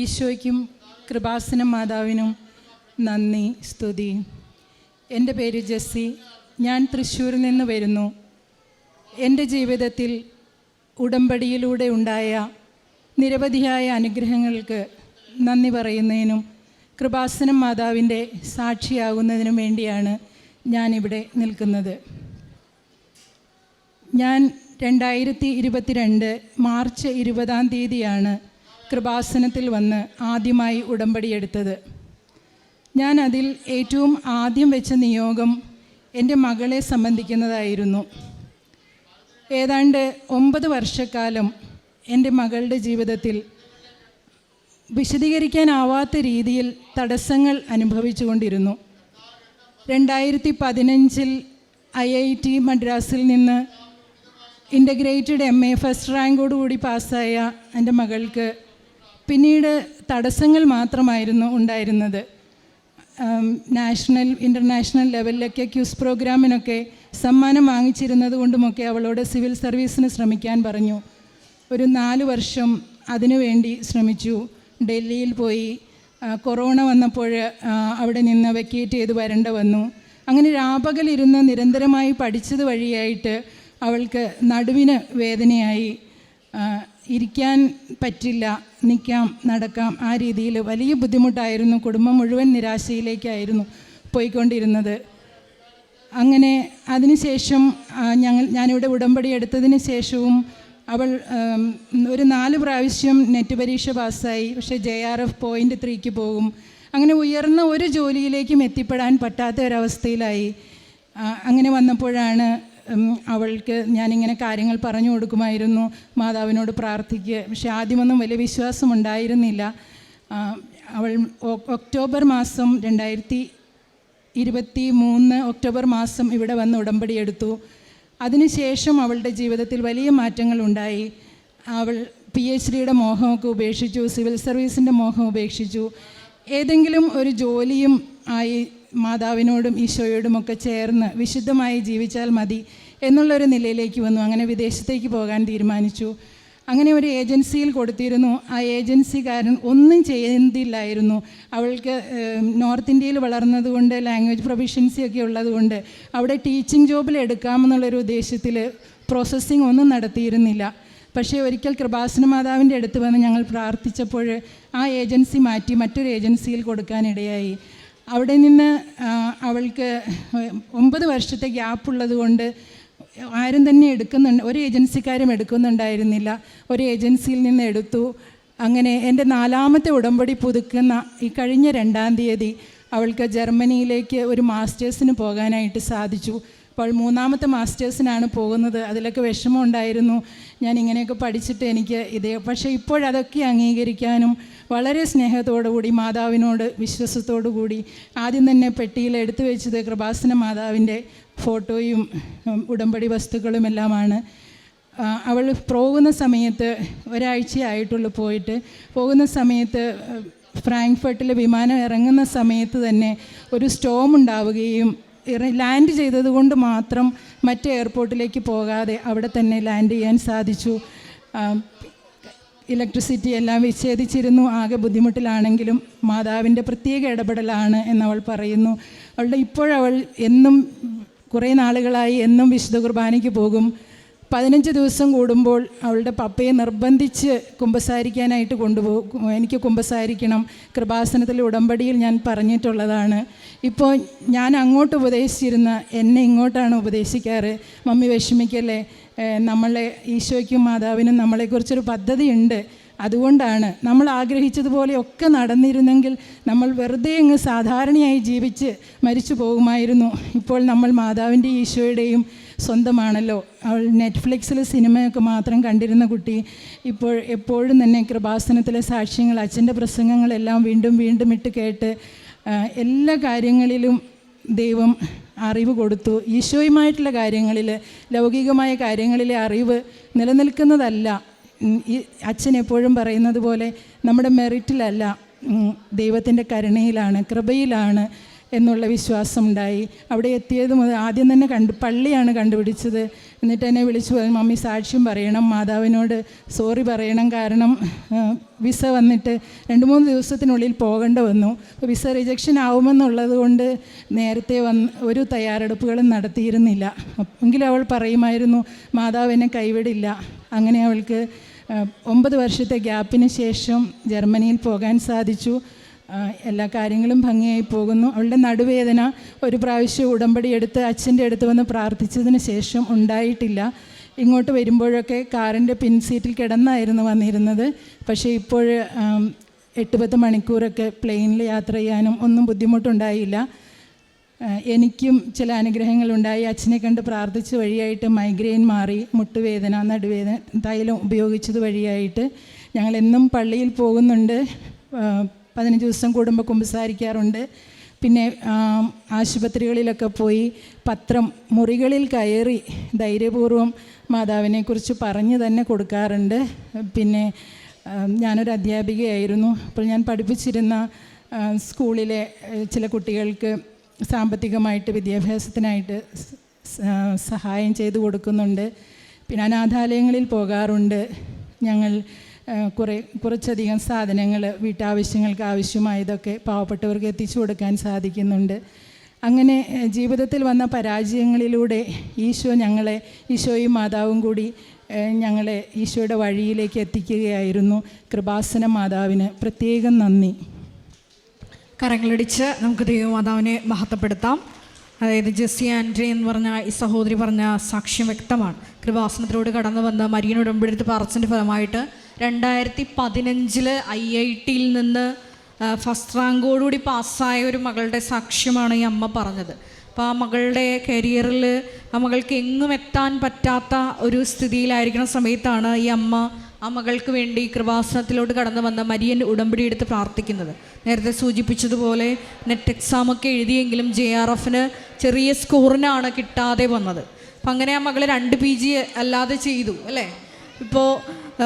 ഈശോയ്ക്കും കൃപാസനം മാതാവിനും നന്ദി സ്തുതി. എന്റെ പേര് ജെസ്സി. ഞാൻ തൃശ്ശൂരിൽ നിന്ന് വരുന്നു. എന്റെ ജീവിതത്തിൽ ഉടമ്പടിയിലൂടെ ഉണ്ടായ നിരവധിയായ അനുഗ്രഹങ്ങൾക്ക് നന്ദി പറയുന്നതിനും കൃപാസനം മാതാവിന്റെ സാക്ഷിയാകുന്നതിനും വേണ്ടിയാണ് ഞാനിവിടെ നിൽക്കുന്നത്. ഞാൻ രണ്ടായിരത്തി ഇരുപത്തിരണ്ട് മാർച്ച് ഇരുപതാം തീയതിയാണ് കൃപാസനത്തിൽ വന്ന് ആദ്യമായി ഉടമ്പടിയെടുത്തത് ഞാൻ അതിൽ ഏറ്റവും ആദ്യം വെച്ച നിയോഗം എന്റെ മകളെ സംബന്ധിക്കുന്നതായിരുന്നു. ഏതാണ്ട് ഒമ്പത് വർഷക്കാലം എന്റെ മകളുടെ ജീവിതത്തിൽ വിശദീകരിക്കാനാവാത്ത രീതിയിൽ തടസ്സങ്ങൾ അനുഭവിച്ചുകൊണ്ടിരുന്നു. രണ്ടായിരത്തി പതിനഞ്ചിൽ ഐ ഐ ടി മദ്രാസിൽ നിന്ന് ഇന്റഗ്രേറ്റഡ് എം എ ഫസ്റ്റ് റാങ്കോടുകൂടി പാസ്സായ എന്റെ മകൾക്ക് പിന്നീട് തടസ്സങ്ങൾ മാത്രമായിരുന്നു ഉണ്ടായിരുന്നത്. നാഷണൽ ഇന്റർനാഷണൽ ലെവലിലൊക്കെ ക്യൂസ് പ്രോഗ്രാമിനൊക്കെ സമ്മാനം വാങ്ങിച്ചിരുന്നത് കൊണ്ടുമൊക്കെ അവളോട് സിവിൽ സർവീസിന് ശ്രമിക്കാൻ പറഞ്ഞു. ഒരു നാല് വർഷം അതിനുവേണ്ടി ശ്രമിച്ചു. ഡൽഹിയിൽ പോയി. കൊറോണ വന്നപ്പോൾ അവിടെ നിന്ന് വെക്കേറ്റ് ചെയ്ത് വരേണ്ട വന്നു. അങ്ങനെ രാപകലിരുന്ന് നിരന്തരമായി പഠിച്ചത് വഴിയായിട്ട് അവൾക്ക് നടുവിന് വേദനയായി. ഇരിക്കാൻ പറ്റില്ല നിൽക്കാം നടക്കാം ആ രീതിയിൽ വലിയ ബുദ്ധിമുട്ടായിരുന്നു കുടുംബം മുഴുവൻ നിരാശയിലേക്കായിരുന്നു പോയിക്കൊണ്ടിരുന്നത്. അങ്ങനെ അതിനുശേഷം ഞങ്ങൾ ഞാനിവിടെ ഉടമ്പടി എടുത്തതിന് ശേഷവും അവൾ ഒരു നാല് പ്രാവശ്യം നെറ്റ് പരീക്ഷ പാസ്സായി. പക്ഷേ ജെ ആർ എഫ് പോയിന്റ് ത്രീക്ക് പോകും. അങ്ങനെ ഉയർന്ന ഒരു ജോലിയിലേക്കും എത്തിപ്പെടാൻ പറ്റാത്ത ഒരവസ്ഥയിലായി. അങ്ങനെ വന്നപ്പോഴാണ് അവൾക്ക് ഞാനിങ്ങനെ കാര്യങ്ങൾ പറഞ്ഞു കൊടുക്കുമായിരുന്നു. മാതാവിനോട് പ്രാർത്ഥിക്കുക പക്ഷേ ആദ്യമൊന്നും വലിയ വിശ്വാസം ഉണ്ടായിരുന്നില്ല അവൾ ഒക്ടോബർ മാസം രണ്ടായിരത്തി ഇരുപത്തി മൂന്ന് ഒക്ടോബർ മാസം ഇവിടെ വന്ന് ഉടമ്പടി എടുത്തു. അതിനുശേഷം അവളുടെ ജീവിതത്തിൽ വലിയ മാറ്റങ്ങൾ ഉണ്ടായി അവൾ പി എച്ച് ഡിയുടെ മോഹമൊക്കെ ഉപേക്ഷിച്ചു സിവിൽ സർവീസിന്റെ മോഹം ഉപേക്ഷിച്ചു. ഏതെങ്കിലും ഒരു ജോലിയും ആയി മാതാവിനോടും ഈശോയോടും ഒക്കെ ചേർന്ന് വിശുദ്ധമായി ജീവിച്ചാൽ മതി. എന്നുള്ളൊരു നിലയിലേക്ക് വന്നു. അങ്ങനെ വിദേശത്തേക്ക് പോകാൻ തീരുമാനിച്ചു. അങ്ങനെ ഒരു ഏജൻസിയിൽ കൊടുത്തിരുന്നു. ആ ഏജൻസിക്കാരൻ ഒന്നും ചെയ്യുന്നില്ലായിരുന്നു അവൾക്ക് നോർത്ത് ഇന്ത്യയിൽ വളർന്നതുകൊണ്ട് ലാംഗ്വേജ് പ്രൊഫിഷ്യൻസി ഒക്കെ ഉള്ളതുകൊണ്ട് അവിടെ ടീച്ചിങ് ജോബിൽ എടുക്കാമെന്നുള്ളൊരു ഉദ്ദേശത്തിൽ പ്രോസസ്സിങ് ഒന്നും നടത്തിയിരുന്നില്ല. പക്ഷേ ഒരിക്കൽ കൃപാസന മാതാവിന്റെ അടുത്ത് വന്ന് ഞങ്ങൾ പ്രാർത്ഥിച്ചപ്പോൾ ആ ഏജൻസി മാറ്റി മറ്റൊരു ഏജൻസിയിൽ കൊടുക്കാനിടയായി. അവിടെ നിന്ന് അവൾക്ക് ഒമ്പത് വർഷത്തെ ഗ്യാപ്പ് ഉള്ളത് കൊണ്ട് ആരും തന്നെ എടുക്കുന്നുണ്ട് ഒരു ഏജൻസിക്കാരും എടുക്കുന്നുണ്ടായിരുന്നില്ല. ഒരു ഏജൻസിയിൽ നിന്ന് എടുത്തു. അങ്ങനെ എന്റെ നാലാമത്തെ ഉടമ്പടി പുതുക്കുന്ന ഈ കഴിഞ്ഞ രണ്ടാം തീയതി അവൾക്ക് ജർമ്മനിയിലേക്ക് ഒരു മാസ്റ്റേഴ്സിന് പോകാനായിട്ട് സാധിച്ചു. അപ്പോൾ മൂന്നാമത്തെ മാസ്റ്റേഴ്സിനാണ് പോകുന്നത്. അതിലൊക്കെ വിഷമമുണ്ടായിരുന്നു ഞാൻ ഇങ്ങനെയൊക്കെ പഠിച്ചിട്ട് എനിക്ക് ഇതേ പക്ഷേ ഇപ്പോഴതൊക്കെ അംഗീകരിക്കാനും വളരെ സ്നേഹത്തോടു കൂടി മാതാവിനോട് വിശ്വാസത്തോടു കൂടി ആദ്യം തന്നെ പെട്ടിയിൽ എടുത്തു വെച്ചത് കൃപാസന മാതാവിന്റെ ഫോട്ടോയും ഉടമ്പടി വസ്തുക്കളും എല്ലാമാണ്. ആ, അവൾ പോകുന്ന സമയത്ത് ഒരാഴ്ചയായിട്ടുള്ളൂ പോയിട്ട്. പോകുന്ന സമയത്ത് ഏഹ്, ഫ്രാങ്ക്ഫർട്ടിൽ വിമാനം ഇറങ്ങുന്ന സമയത്ത് തന്നെ ഒരു സ്റ്റോം ഉണ്ടാവുകയും ഇറ- ചെയ്തത് കൊണ്ട് മാത്രം മറ്റേ എയർപോർട്ടിലേക്ക് പോകാതെ അവിടെ തന്നെ ലാൻഡ് ചെയ്യാൻ സാധിച്ചു. ഇലക്ട്രിസിറ്റി എല്ലാം വിച്ഛേദിച്ചിരുന്നു. ആകെ ബുദ്ധിമുട്ടിലാണെങ്കിലും മാതാവിന്റെ പ്രത്യേക ഇടപെടലാണ് എന്നവൾ പറയുന്നു. അവളുടെ ഇപ്പോഴവൾ എന്നും കുറേ നാളുകളായി എന്നും വിശുദ്ധ കുർബാനയ്ക്ക് പോകും. പതിനഞ്ച് ദിവസം കൂടുമ്പോൾ അവളുടെ പപ്പയെ നിർബന്ധിച്ച് കുമ്പസാരിക്കാനായിട്ട് കൊണ്ടുപോകും എനിക്ക് കുമ്പസാരിക്കണം. കൃപാസനത്തിൽ ഉടമ്പടിയിൽ ഞാൻ പറഞ്ഞിട്ടുള്ളതാണ്. ഇപ്പോൾ ഞാൻ അങ്ങോട്ട് ഉപദേശിച്ചിരുന്ന എന്നെ ഇങ്ങോട്ടാണ് ഉപദേശിക്കാറ്. മമ്മി വിഷമിക്കല്ലേ? നമ്മളെ ഈശോയ്ക്കും മാതാവിനും നമ്മളെക്കുറിച്ചൊരു പദ്ധതിയുണ്ട്. അതുകൊണ്ടാണ് നമ്മൾ ആഗ്രഹിച്ചതുപോലെയൊക്കെ നടന്നിരുന്നെങ്കിൽ നമ്മൾ വെറുതെ അങ്ങ് സാധാരണയായി ജീവിച്ച് മരിച്ചു പോകുമായിരുന്നു. ഇപ്പോൾ നമ്മൾ മാതാവിന്റെ ഈശോയുടെയും സ്വന്തമാണല്ലോ. അവൾ നെറ്റ്ഫ്ലിക്സിൽ സിനിമയൊക്കെ മാത്രം കണ്ടിരുന്ന കുട്ടി. ഇപ്പോൾ എപ്പോഴും തന്നെ കൃപാസനത്തിലെ സാക്ഷ്യങ്ങൾ അച്ഛന്റെ പ്രസംഗങ്ങളെല്ലാം വീണ്ടും വീണ്ടും ഇട്ട് കേട്ട് എല്ലാ കാര്യങ്ങളിലും ദൈവം അറിവ് കൊടുത്തു. ഈശോയുമായിട്ടുള്ള കാര്യങ്ങളിൽ ലൗകികമായ കാര്യങ്ങളിലെ അറിവ് നിലനിൽക്കുന്നതല്ല. അച്ഛൻ എപ്പോഴും പറയുന്നത് പോലെ നമ്മുടെ മെറിറ്റിലല്ല ദൈവത്തിന്റെ കരുണയിലാണ് കൃപയിലാണ്. എന്നുള്ള വിശ്വാസമുണ്ടായി. അവിടെ എത്തിയത് മുതൽ ആദ്യം തന്നെ കണ്ടു പള്ളിയാണ് കണ്ടുപിടിച്ചത്. എന്നിട്ട് എന്നെ വിളിച്ചു പറഞ്ഞു മമ്മി സാക്ഷ്യം പറയണം മാതാവിനോട് സോറി പറയണം. കാരണം വിസ വന്നിട്ട് രണ്ട് മൂന്ന് ദിവസത്തിനുള്ളിൽ പോകേണ്ട വന്നു. അപ്പോൾ വിസ റിജക്ഷൻ ആവുമെന്നുള്ളത് കൊണ്ട് നേരത്തെ വന്ന് ഒരു തയ്യാറെടുപ്പുകളും നടത്തിയിരുന്നില്ല. എങ്കിലും അവൾ പറയുമായിരുന്നു മാതാവ് എന്നെ കൈവിടില്ല. അങ്ങനെ അവൾക്ക് ഒമ്പത് വർഷത്തെ ഗ്യാപ്പിന് ശേഷം ജർമ്മനിയിൽ പോകാൻ സാധിച്ചു. എല്ലാ കാര്യങ്ങളും ഭംഗിയായി പോകുന്നു. അവളുടെ നടുവേദന ഒരു പ്രാവശ്യം ഉടമ്പടി എടുത്ത് അച്ഛന്റെ അടുത്ത് വന്ന് പ്രാർത്ഥിച്ചതിന് ശേഷം ഉണ്ടായിട്ടില്ല. ഇങ്ങോട്ട് വരുമ്പോഴൊക്കെ കാറിന്റെ പിൻസീറ്റിൽ കിടന്നായിരുന്നു വന്നിരുന്നത്. പക്ഷേ ഇപ്പോൾ എട്ട് പത്ത് മണിക്കൂറൊക്കെ പ്ലെയിനിൽ യാത്ര ചെയ്യാനും ഒന്നും ബുദ്ധിമുട്ടുണ്ടായില്ല. എനിക്കും ചില അനുഗ്രഹങ്ങളുണ്ടായി. അച്ഛനെ കണ്ട് പ്രാർത്ഥിച്ച വഴിയായിട്ട് മൈഗ്രെയിൻ മാറി മുട്ടുവേദന നടുവേദന തൈലം ഉപയോഗിച്ചത് വഴിയായിട്ട് ഞങ്ങൾ എന്നും പള്ളിയിൽ പോകുന്നുണ്ട്. പതിനഞ്ച് ദിവസം കൂടുമ്പോൾ കുമ്പസാരിക്കാറുണ്ട് പിന്നെ ആശുപത്രികളിലൊക്കെ പോയി പത്രം മുറികളിൽ കയറി ധൈര്യപൂർവം മാതാവിനെക്കുറിച്ച് പറഞ്ഞു തന്നെ കൊടുക്കാറുണ്ട്. പിന്നെ ഞാനൊരു അധ്യാപികയായിരുന്നു. അപ്പോൾ ഞാൻ പഠിപ്പിച്ചിരുന്ന സ്കൂളിലെ ചില കുട്ടികൾക്ക് സാമ്പത്തികമായിട്ട് വിദ്യാഭ്യാസത്തിനായിട്ട് സഹായം ചെയ്തു കൊടുക്കുന്നുണ്ട്. പിന്നെ അനാഥാലയങ്ങളിൽ പോകാറുണ്ട്. ഞങ്ങൾ കുറേ കുറച്ചധികം സാധനങ്ങൾ വീട്ടാവശ്യങ്ങൾക്ക് ആവശ്യമായതൊക്കെ പാവപ്പെട്ടവർക്ക് എത്തിച്ചു കൊടുക്കാൻ സാധിക്കുന്നുണ്ട്. അങ്ങനെ ജീവിതത്തിൽ വന്ന പരാജയങ്ങളിലൂടെ ഈശോ ഞങ്ങളെ ഈശോയും മാതാവും കൂടി ഞങ്ങളെ ഈശോയുടെ വഴിയിലേക്ക് എത്തിക്കുകയായിരുന്നു. കൃപാസന മാതാവിന് പ്രത്യേകം നന്ദി. കരങ്ങളടിച്ച് നമുക്ക് ദൈവമാതാവിനെ മഹത്വപ്പെടുത്താം. അതായത് ജെസ്സി ആൻഡ്രി എന്ന് പറഞ്ഞ ഈ സഹോദരി പറഞ്ഞ സാക്ഷ്യം വ്യക്തമാണ്. കൃപാസനത്തിലൂടെ കടന്നു വന്ന മരിയൻ ഉടമ്പെടുത്ത് പറച്ചിന്റെ ഫലമായിട്ട് രണ്ടായിരത്തി പതിനഞ്ചിൽ ഐ ഐ ടിയിൽ നിന്ന് ഫസ്റ്റ് റാങ്കോടുകൂടി പാസ്സായ ഒരു മകളുടെ സാക്ഷ്യമാണ് ഈ അമ്മ പറഞ്ഞത്. അപ്പോൾ ആ മകളുടെ കരിയറിൽ ആ മകൾക്ക് എങ്ങും എത്താൻ പറ്റാത്ത ഒരു സ്ഥിതിയിലായിരിക്കുന്ന സമയത്താണ് ഈ അമ്മ ആ മകൾക്ക് വേണ്ടി കൃപാസനത്തിലോട്ട് കടന്നു വന്ന മരിയൻ ഉടമ്പടി എടുത്ത് പ്രാർത്ഥിക്കുന്നത്. നേരത്തെ സൂചിപ്പിച്ചതുപോലെ നെറ്റ് എക്സാമൊക്കെ എഴുതിയെങ്കിലും ജെ ആർ എഫിന് ചെറിയ സ്കോറിനാണ് കിട്ടാതെ വന്നത്. അപ്പം അങ്ങനെ ആ മകൾ രണ്ട് പി ജി അല്ലാതെ ചെയ്തു അല്ലേ? ഇപ്പോൾ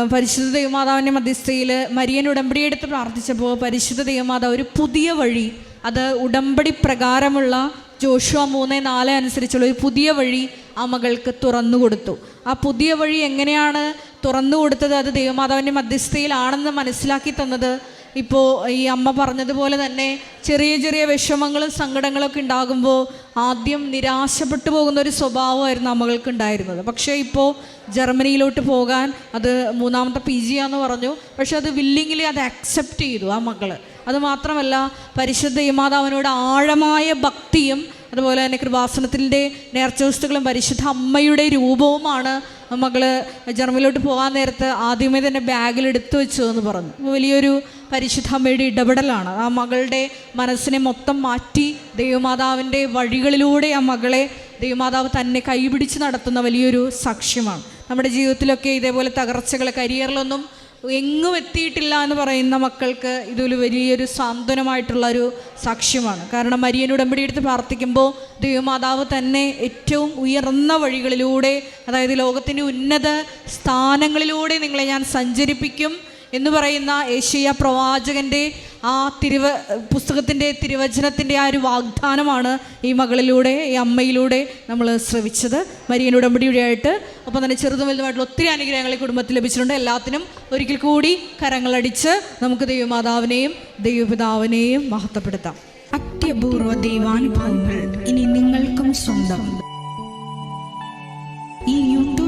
പരിശുദ്ധ ദൈവമാതാവിന്റെ മധ്യസ്ഥയിൽ മരിയൻ ഉടമ്പടി എടുത്ത് പ്രാർത്ഥിച്ചപ്പോൾ പരിശുദ്ധ ദൈവമാതാവ് ഒരു പുതിയ വഴി അത് ഉടമ്പടി പ്രകാരമുള്ള ജോഷുവ മൂന്ന് നാല് അനുസരിച്ചുള്ള ഒരു പുതിയ വഴി ആ മകൾക്ക് തുറന്നു കൊടുത്തു. ആ പുതിയ വഴി എങ്ങനെയാണ് തുറന്നു കൊടുത്തത്? അത് ദൈവമാതാവിന്റെ മധ്യസ്ഥയിലാണെന്ന് മനസ്സിലാക്കി തന്നത് ഇപ്പോൾ ഈ അമ്മ പറഞ്ഞതുപോലെ തന്നെ ചെറിയ ചെറിയ വിഷമങ്ങളും സങ്കടങ്ങളൊക്കെ ഉണ്ടാകുമ്പോൾ ആദ്യം നിരാശപ്പെട്ടു പോകുന്ന ഒരു സ്വഭാവമായിരുന്നു ആ മകൾക്ക് ഉണ്ടായിരുന്നത്. പക്ഷേ ഇപ്പോൾ ജർമ്മനിയിലോട്ട് പോകാൻ അത് മൂന്നാമത്തെ പി ജി ആന്ന് പറഞ്ഞു. പക്ഷെ അത് വില്ലിങ്ങിലി അത് അക്സെപ്റ്റ് ചെയ്തു ആ മകൾ. അത് മാത്രമല്ല പരിശുദ്ധ ഇമാതാവിനോട് ആഴമായ ഭക്തിയും അതുപോലെ തന്നെ കൃപാസനത്തിന്റെ നേർച്ചവസ്തുക്കളും പരിശുദ്ധ അമ്മയുടെ രൂപവുമാണ് മകൾ ജർമ്മനിലോട്ട് പോകാൻ നേരത്ത് ആദ്യമേ തന്നെ ബാഗിൽ എടുത്തു വെച്ചു എന്ന് പറഞ്ഞു. വലിയൊരു പരിശുദ്ധ അമ്മയുടെ ഇടപെടലാണ്. ആ മകളുടെ മനസ്സിനെ മൊത്തം മാറ്റി ദൈവമാതാവിന്റെ വഴികളിലൂടെ ആ മകളെ ദൈവമാതാവ് തന്നെ കൈപിടിച്ച് നടത്തുന്ന വലിയൊരു സാക്ഷ്യമാണ്. നമ്മുടെ ജീവിതത്തിലൊക്കെ ഇതേപോലെ തകർച്ചകൾ കരിയറിലൊന്നും എങ്ങും എത്തിയിട്ടില്ല എന്ന് പറയുന്ന മക്കൾക്ക് ഇതൊരു വലിയൊരു സാന്ത്വനമായിട്ടുള്ള ഒരു സാക്ഷ്യമാണ്. കാരണം മരിയൻ ഉടമ്പടി എടുത്ത് പ്രാർത്ഥിക്കുമ്പോൾ ദൈവമാതാവ് തന്നെ ഏറ്റവും ഉയർന്ന വഴികളിലൂടെ അതായത് ലോകത്തിന്റെ ഉന്നത സ്ഥാനങ്ങളിലൂടെ നിങ്ങളെ ഞാൻ സഞ്ചരിപ്പിക്കും എന്ന് പറയുന്ന ഏഷ്യ പ്രവാചകന്റെ ആ തിരുവ പുസ്തകത്തിന്റെ തിരുവചനത്തിന്റെ ആ ഒരു വാഗ്ദാനമാണ് ഈ മകളിലൂടെ ഈ അമ്മയിലൂടെ നമ്മൾ ശ്രവിച്ചത്. മരിയൻ ഉടമ്പടിയുടെയായിട്ട് അപ്പം തന്നെ ചെറുതും വലുതുമായിട്ടുള്ള ഒത്തിരി അനുഗ്രഹങ്ങൾ ഈ കുടുംബത്തിൽ ലഭിച്ചിട്ടുണ്ട്. എല്ലാത്തിനും ഒരിക്കൽ കൂടി കരങ്ങളടിച്ച് നമുക്ക് ദൈവമാതാവിനെയും ദൈവപിതാവിനെയും മഹത്വപ്പെടുത്താം. അത്യപൂർവ ദൈവാനുഭവങ്ങൾ ഇനി നിങ്ങൾക്കും സ്വന്തം.